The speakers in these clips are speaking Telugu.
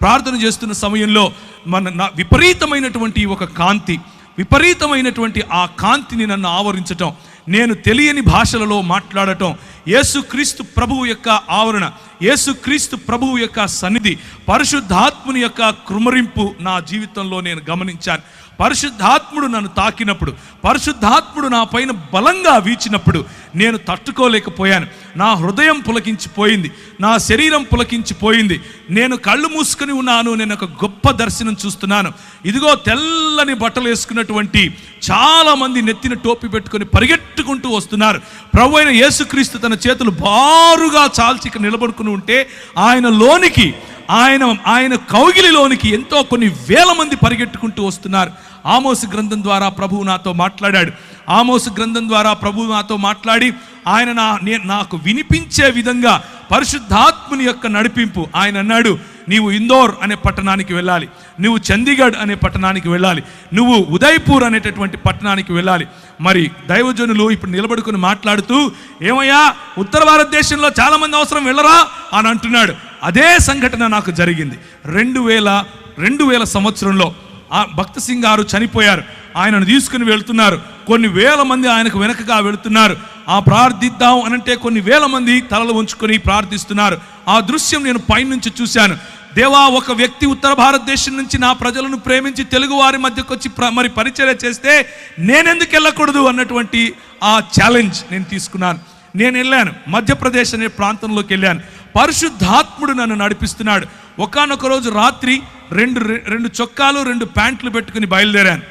ప్రార్థన చేస్తున్న సమయంలో మన నా విపరీతమైనటువంటి ఒక కాంతి విపరీతమైనటువంటి ఆ కాంతిని నన్ను ఆవరించటం నేను తెలియని భాషలలో మాట్లాడటం యేసుక్రీస్తు ప్రభువు యొక్క ఆవరణ యేసుక్రీస్తు ప్రభువు యొక్క సన్నిధి పరిశుద్ధాత్ముని యొక్క కృమరింపు నా జీవితంలో నేను గమనించాను. పరిశుద్ధాత్ముడు నన్ను తాకినప్పుడు పరిశుద్ధాత్ముడు నా పైన బలంగా వీచినప్పుడు నేను తట్టుకోలేకపోయాను. నా హృదయం పులకించిపోయింది. నా శరీరం పులకించిపోయింది. నేను కళ్ళు మూసుకొని ఉన్నాను. నేను ఒక గొప్ప దర్శనం చూస్తున్నాను. ఇదిగో తెల్లని బట్టలు వేసుకున్నటువంటి చాలామంది నెత్తిన టోపీ పెట్టుకొని పరిగెట్టుకుంటూ వస్తున్నారు. ప్రభు అయిన యేసుక్రీస్తు తన చేతులు బారుగా చాల్చి నిలబడుకుని ఉంటే ఆయన లోనికి ఆయన ఆయన కౌగిలిలోనికి ఎంతో కొన్ని వేల మంది పరిగెట్టుకుంటూ వస్తున్నారు. ఆమోసు గ్రంథం ద్వారా ప్రభువు నాతో మాట్లాడాడు. ఆమోసు గ్రంథం ద్వారా ప్రభు నాతో మాట్లాడి ఆయన నా నాకు వినిపించే విధంగా పరిశుద్ధాత్ముని యొక్క నడిపింపు. ఆయన అన్నాడు నీవు ఇందోర్ అనే పట్టణానికి వెళ్ళాలి నువ్వు చండీగఢ్ అనే పట్టణానికి వెళ్ళాలి నువ్వు ఉదయ్పూర్ అనేటటువంటి పట్టణానికి వెళ్ళాలి. మరి దైవజనులు ఇప్పుడు నిలబడుకుని మాట్లాడుతూ ఏమయ్యా ఉత్తర భారతదేశంలో చాలామంది అవసరం వెళ్ళరా? అని అంటున్నాడు. అదే సంఘటన నాకు జరిగింది. రెండు వేల రెండు వేల సంవత్సరంలో ఆ భక్త సింగ్ గారు చనిపోయారు. ఆయనను తీసుకుని వెళ్తున్నారు. కొన్ని వేల మంది ఆయనకు వెనకగా వెళుతున్నారు. ఆ ప్రార్థిద్దాం అనంటే కొన్ని వేల మంది తలలు ఉంచుకొని ప్రార్థిస్తున్నారు. ఆ దృశ్యం నేను పైనుంచి చూశాను. దేవా ఒక వ్యక్తి ఉత్తర భారతదేశం నుంచి నా ప్రజలను ప్రేమించి తెలుగు వారి మధ్యకు వచ్చి ప్ర- మరి పరిచయం చేస్తే నేనెందుకు వెళ్ళకూడదు అన్నటువంటి ఆ ఛాలెంజ్ నేను తీసుకున్నాను. నేను వెళ్ళాను. మధ్యప్రదేశ్ అనే ప్రాంతంలోకి వెళ్ళాను. పరిశుద్ధాత్ముడు నన్ను నడిపిస్తున్నాడు. ఒకానొక రోజు రాత్రి రెండు రెండు చొక్కాలు రెండు ప్యాంట్లు పెట్టుకుని బయలుదేరాను.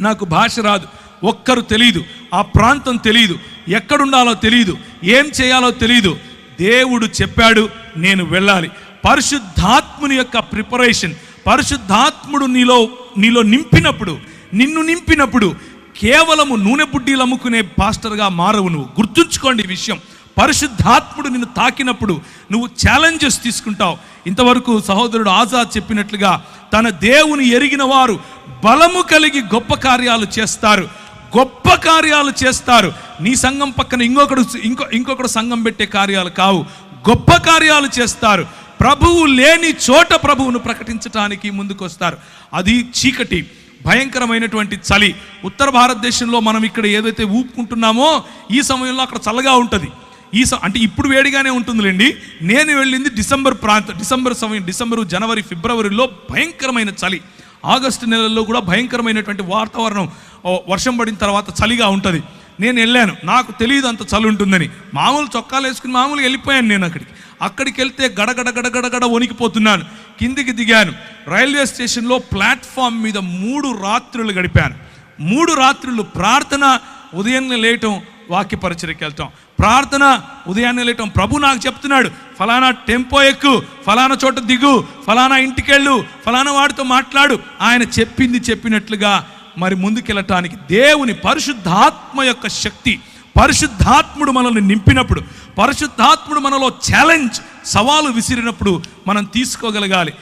నాకు భాష రాదు. ఒక్కరు తెలియదు ఆ ప్రాంతం తెలియదు ఎక్కడుండాలో తెలియదు ఏం చేయాలో తెలియదు దేవుడు చెప్పాడు నేను వెళ్ళాలి. పరిశుద్ధాత్ముని యొక్క ప్రిపరేషన్ పరిశుద్ధాత్ముడు నీలో నీలో నింపినప్పుడు నిన్ను నింపినప్పుడు కేవలము నూనె బుడ్డీలు అమ్ముకునే పాస్టర్గా మారవు నువ్వు. గుర్తుంచుకోండి ఈ విషయం. పరిశుద్ధాత్ముడు నిన్ను తాకినప్పుడు నువ్వు ఛాలెంజెస్ తీసుకుంటావు. ఇంతవరకు సహోదరుడు ఆజాద్ చెప్పినట్లుగా తన దేవుని ఎరిగిన వారు బలము కలిగి గొప్ప కార్యాలు చేస్తారు. గొప్ప కార్యాలు చేస్తారు. నీ సంఘం పక్కన ఇంకొకడు ఇంకో ఇంకొకడు సంఘం పెట్టే కార్యాలు కావు. గొప్ప కార్యాలు చేస్తారు. ప్రభువు లేని చోట ప్రభువును ప్రకటించటానికి ముందుకొస్తారు. అది చీకటి భయంకరమైనటువంటి చలి. ఉత్తర భారతదేశంలో మనం ఇక్కడ ఏదైతే ఊపుకుంటున్నామో ఈ సమయంలో అక్కడ చల్లగా ఉంటుంది. ఈ స- అంటే ఇప్పుడు వేడిగానే ఉంటుందిలేండి. నేను వెళ్ళింది డిసెంబర్ ప్రాంతం డిసెంబర్ సమయం డిసెంబరు జనవరి ఫిబ్రవరిలో భయంకరమైన చలి. ఆగస్టు నెలల్లో కూడా భయంకరమైనటువంటి వాతావరణం. వర్షం పడిన తర్వాత చలిగా ఉంటుంది. నేను వెళ్ళాను. నాకు తెలియదు అంత చలి ఉంటుందని. మామూలు చొక్కాలు వేసుకుని మామూలుగా వెళ్ళిపోయాను నేను అక్కడికి. అక్కడికి వెళ్తే గడగడ గడగడగడ వణికిపోతున్నాను. కిందికి దిగాను. రైల్వే స్టేషన్లో ప్లాట్ఫామ్ మీద మూడు రాత్రులు గడిపాను. మూడు రాత్రులు ప్రార్థన ఉదయాన్నే లేయటం వాక్య పరిచయకి వెళ్తాం. ప్రార్థన ఉదయాన్నే లేయటం. ప్రభు నాకు చెప్తున్నాడు ఫలానా టెంపో ఎక్కు ఫలానా చోట దిగు ఫలానా ఇంటికెళ్ళు ఫలానా వాడితో మాట్లాడు. ఆయన చెప్పింది చెప్పినట్లుగా మరి ముందుకెళ్ళటానికి దేవుని పరిశుద్ధాత్మ యొక్క శక్తి. పరిశుద్ధాత్ముడు మనల్ని నింపినప్పుడు పరిశుద్ధాత్ముడు మనలో ఛాలెంజ్ సవాలు విసిరినప్పుడు మనం తీసుకోగలగాలి.